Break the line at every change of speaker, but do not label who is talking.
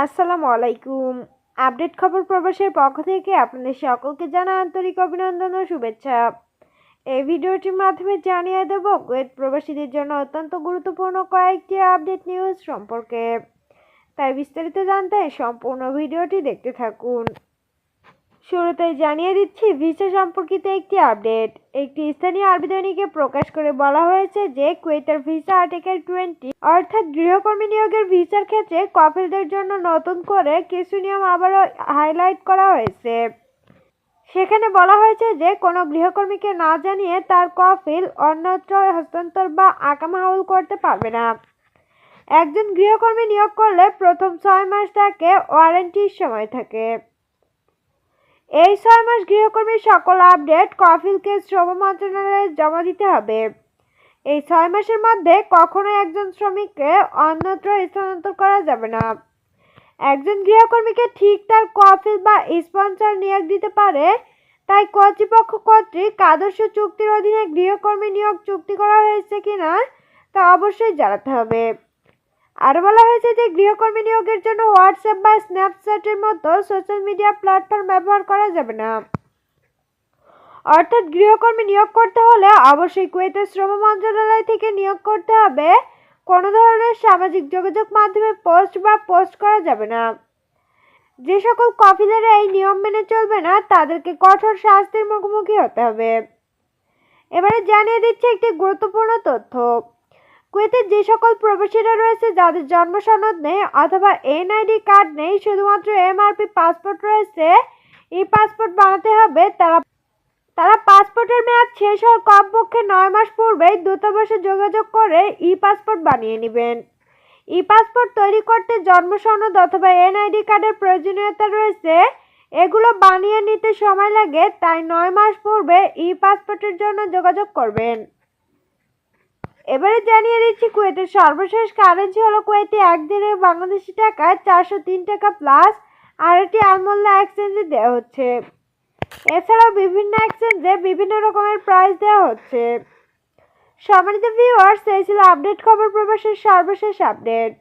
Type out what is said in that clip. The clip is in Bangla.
আসসালামু আলাইকুম। আপডেট খবর প্রবাসের পক্ষ থেকে আপনাদের সকলকে জানা আন্তরিক অভিনন্দন ও শুভেচ্ছা। এই ভিডিওটির মাধ্যমে জানিয়ে দেব, কুয়েত প্রবাসীদের জন্য অত্যন্ত গুরুত্বপূর্ণ কয়েকটি আপডেট নিউজ সম্পর্কে। তাই বিস্তারিত জানতে সম্পূর্ণ ভিডিওটি দেখতে থাকুন। শুরুতে জানিয়ে দিচ্ছি, ভিসা সম্পর্কিত একটি আপডেট। একটি স্থানীয় আরবি দৈনিকে প্রকাশ করে বলা হয়েছে যে, কুয়েতের ভিসা আর্টিকেল টোয়েন্টি অর্থাৎ গৃহকর্মী নিয়োগের ভিসার ক্ষেত্রে কপিলদের জন্য নতুন করে কিছু নিয়ম আবারও হাইলাইট করা হয়েছে। সেখানে বলা হয়েছে যে, কোনো গৃহকর্মীকে না জানিয়ে তার কফিল অন্যত্র হস্তান্তর বা আকামাহাউল করতে পারবে না। একজন গৃহকর্মী নিয়োগ করলে প্রথম ছয় মাস তাকে ওয়ারেন্টির সময় থাকে। এই ছয় মাস গৃহকর্মীর সকল আপডেট কফিলকে শ্রম মন্ত্রণালয়ে জমা দিতে হবে। এই ছয় মাসের মধ্যে কখনোই একজন শ্রমিককে অন্যত্র স্থানান্তর করা যাবে না। একজন গৃহকর্মীকে ঠিক তার কফিল বা স্পন্সর নিয়োগ দিতে পারে, তাই কর্তৃপক্ষ কর্তৃক আদর্শ চুক্তির অধীনে গৃহকর্মী নিয়োগ চুক্তি করা হয়েছে কিনা তা অবশ্যই জানাতে হবে। আরও বলা হয়েছে যে গৃহকর্মী নিয়োগের জন্য হোয়াটসঅ্যাপ বা স্ন্যাপচ্যাটের মতো সোশ্যাল মিডিয়া প্ল্যাটফর্ম ব্যবহার করা যাবে না। অর্থাৎ গৃহকর্মী নিয়োগ করতে হলে অবশ্যই কুয়েতের শ্রম মন্ত্রণালয় থেকে নিয়োগ করতে হবে। কোনো ধরনের সামাজিক যোগাযোগ মাধ্যমে পোস্ট বা পোস্ট করা যাবে না। যে সকল কফিলেরা এই নিয়ম মেনে চলবে না, তাদেরকে কঠোর শাস্তির মুখোমুখি হতে হবে। এবারে জানিয়ে দিচ্ছে একটি গুরুত্বপূর্ণ তথ্য। কুয়েতের যে সকল প্রবাসীরা রয়েছে, যাদের জন্ম সনদ নেই অথবা এনআইডি কার্ড নেই, শুধুমাত্র এমআরপি পাসপোর্ট রয়েছে, এই পাসপোর্ট বানাতে হবে। তারা তারা পাসপোর্টের মেয়াদ শেষ হওয়ার কমপক্ষে নয় মাস পূর্বেই দূতাবাসে যোগাযোগ করে ই পাসপোর্ট বানিয়ে নেবেন। ই পাসপোর্ট তৈরি করতে জন্ম সনদ অথবা এনআইডি কার্ডের প্রয়োজনীয়তা রয়েছে। এগুলো বানিয়ে নিতে সময় লাগে, তাই নয় মাস পূর্বে ই পাসপোর্টের জন্য যোগাযোগ করবেন। এবারে জানিয়ে দিচ্ছি কুয়েতের সর্বশেষ কারেন্সি হলো কুয়েতে একদিনের বাংলাদেশি টাকায় চারশো তিন টাকা প্লাস আর এটি আলমোল্লা এক্সচেঞ্জে দেওয়া হচ্ছে। এছাড়াও বিভিন্ন এক্সচেঞ্জে বিভিন্ন রকমের প্রাইস দেওয়া হচ্ছে। সম্মানিত ভিউয়ার্স এই ছিল আপডেট খবর প্রবাসের সর্বশেষ আপডেট